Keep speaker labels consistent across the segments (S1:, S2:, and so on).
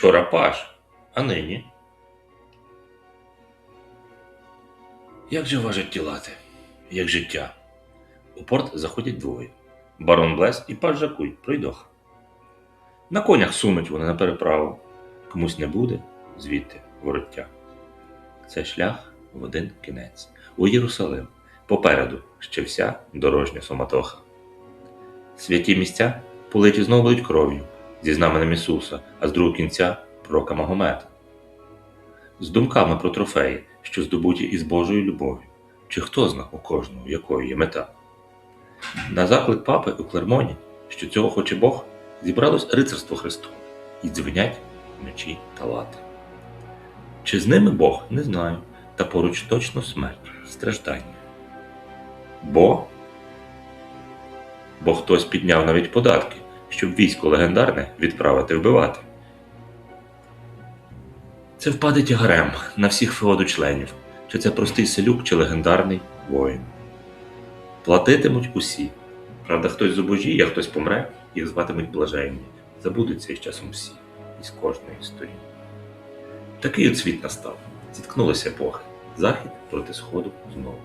S1: Вчора паш, а нині. Як же важать тілати, як життя? У порт заходять двоє. Барон Блес і паж Жакуй пройдоха. На конях сунуть вони на переправу. Комусь не буде, звідти вороття. Це шлях в один кінець. У Єрусалим. Попереду ще вся дорожня суматоха. Святі місця политі знову будуть кров'ю зі знаменем Ісуса, а з другого кінця пророка Магомета. З думками про трофеї, що здобуті із Божою любов'ю, чи хто зна у кожного, якою є мета. На заклик папи у Клермоні, що цього хоче Бог, зібралось рицарство Христове і дзвенять мечі та лати. Чи з ними Бог, не знаю, та поруч точно смерть, страждання. Бо бо хтось підняв навіть податки, щоб військо легендарне відправити вбивати. Це впаде тягарем на всіх феоду членів, чи це простий селюк, чи легендарний воїн. Платитимуть усі. Правда, хтось зубожіє, хтось помре, їх зватимуть блаженні, забудуться із часом всі, із кожної сторін. Такий от світ настав, зіткнулися епохи, захід проти сходу знову.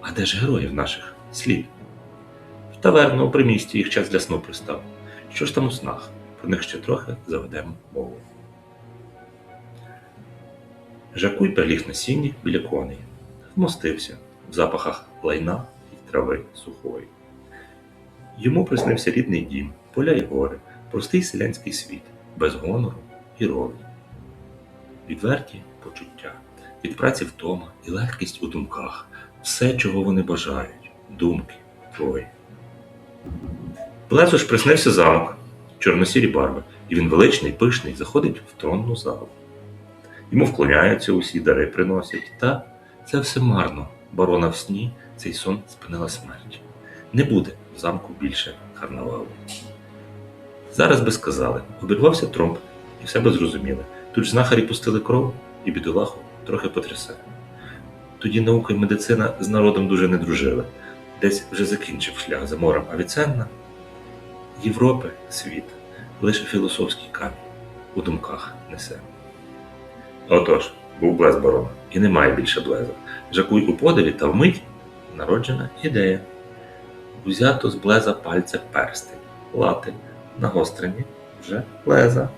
S1: А де ж героїв наших слід? В таверну у примісті їх час для сну пристав. Що ж там у снах? Про них ще трохи заведемо мову. Жакуй приліг на сіні біля коней, вмостився в запахах лайна і трави сухої. Йому приснився рідний дім, поля й гори, простий селянський світ, без гонору і ролі. Відверті почуття, від праці втома і легкість у думках, все, чого вони бажають, думки твої. Плесу ж приснився замок, чорносірі барви, і він величний, пишний, заходить в тронну залу. Йому вклоняються усі дари приносять, та це все марно. Барона в сні цей сон спинила смерть. Не буде в замку більше карнавалу. Зараз би сказали, обірвався тромб, і все би зрозуміли. Тут ж знахарі пустили кров, і бідолаху трохи потрясе. Тоді наука і медицина з народом дуже не дружили. Десь вже закінчив шлях за морем Авіценна. Європи світ лише філософський камінь у думках несе. Отож, був блез барона, і немає більше блеза. Жакуй у подиві та вмить народжена ідея. Узято з блеза пальця перстень, лати, нагострені вже леза.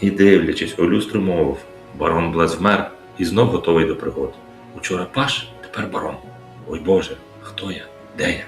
S1: І дивлячись, у люстру мовив, барон блез вмер і знов готовий до пригод. Учора паш, тепер барон. Ой Боже, хто я? Де я?